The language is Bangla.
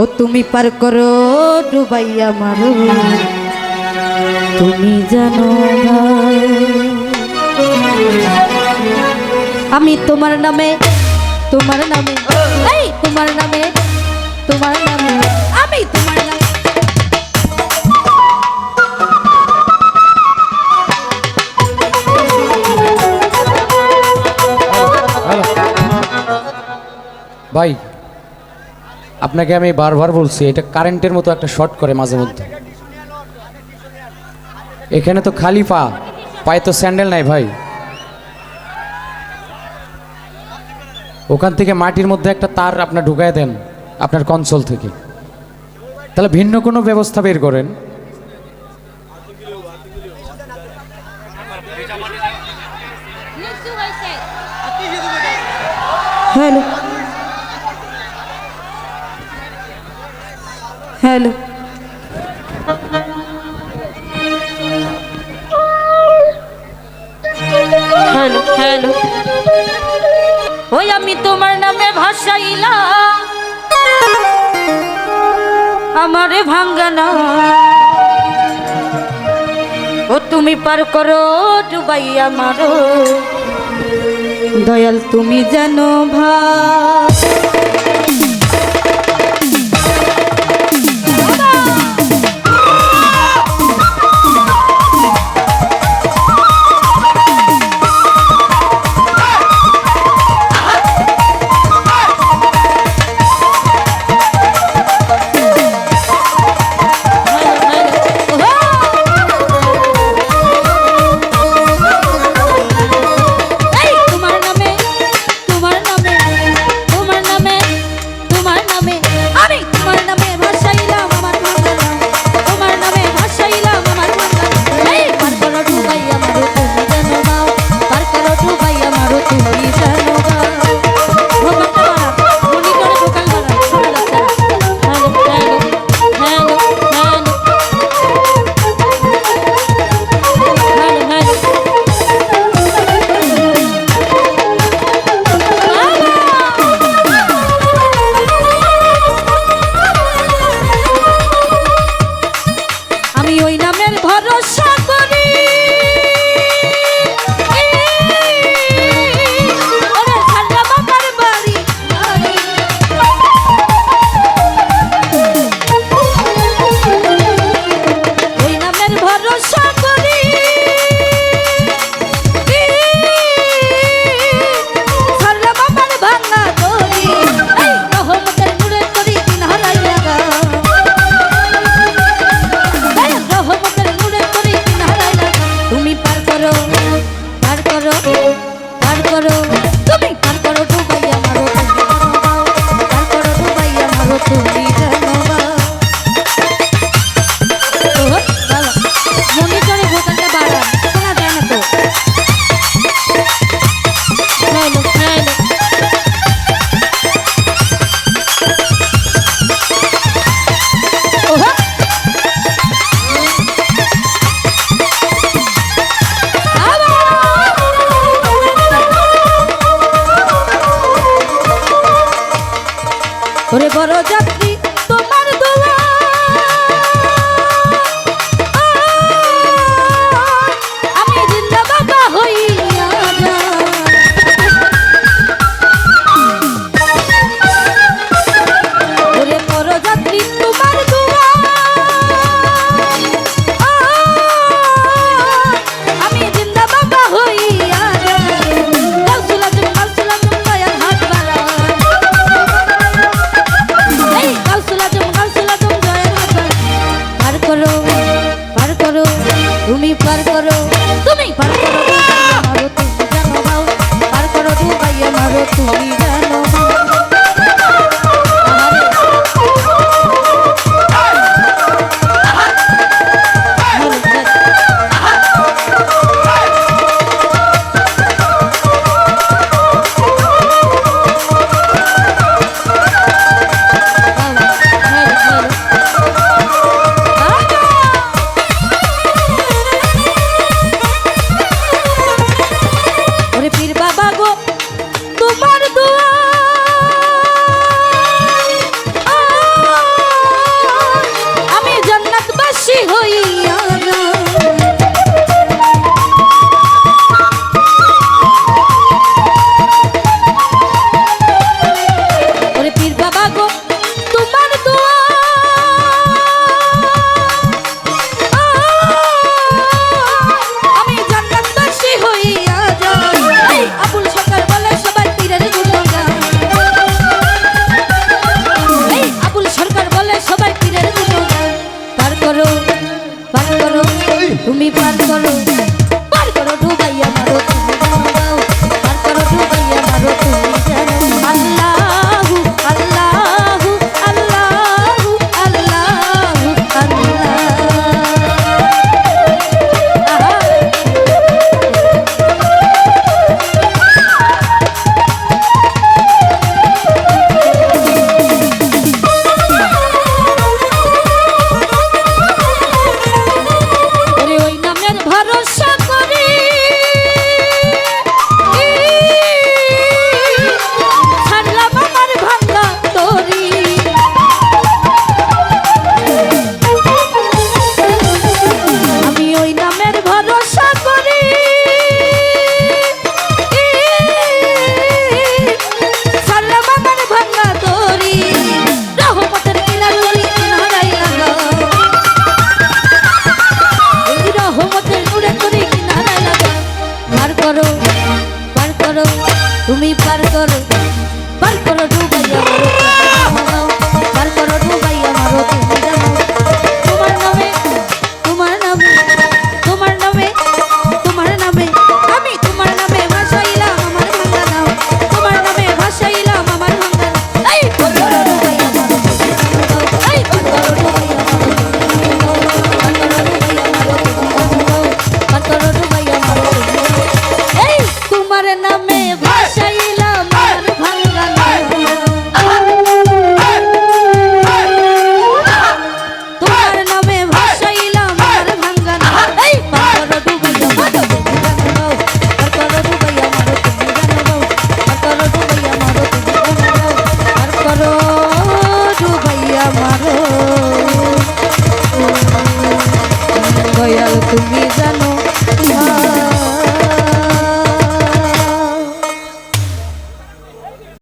ও তুমি পার করো ডুবাইয়া মারো। তুমি জানো আমি তোমার নামে তোমার নামে তোমার নামে তোমার নামে। ভাই আপনাকে আমি বারবার বলছি এটা কারেন্টের মতো একটা শর্ট করে মাঝে মধ্যে। এখানে তো খালি পা পায়ে তো স্যান্ডেল নাই ভাই। ওখান থেকে মাটির মধ্যে একটা তার আপনার ঢুকায় দেন আপনার কনসোল থেকে। তাহলে ভিন্ন কোনো ব্যবস্থা বের করেন। হ্যালো। ওই আমি তোমার নামে ভাসাইলাম। আমারে ভাঙ্গানা ও তুমি পার করো, ডুবাইয়া মারো। দয়াল তুমি জানো ভাই তুমি পার করো, তুমি পার করো ডুবাইয়া মারো, তুমি জানো পার করো ডুবাইয়া মারো, তুমি তুমি পার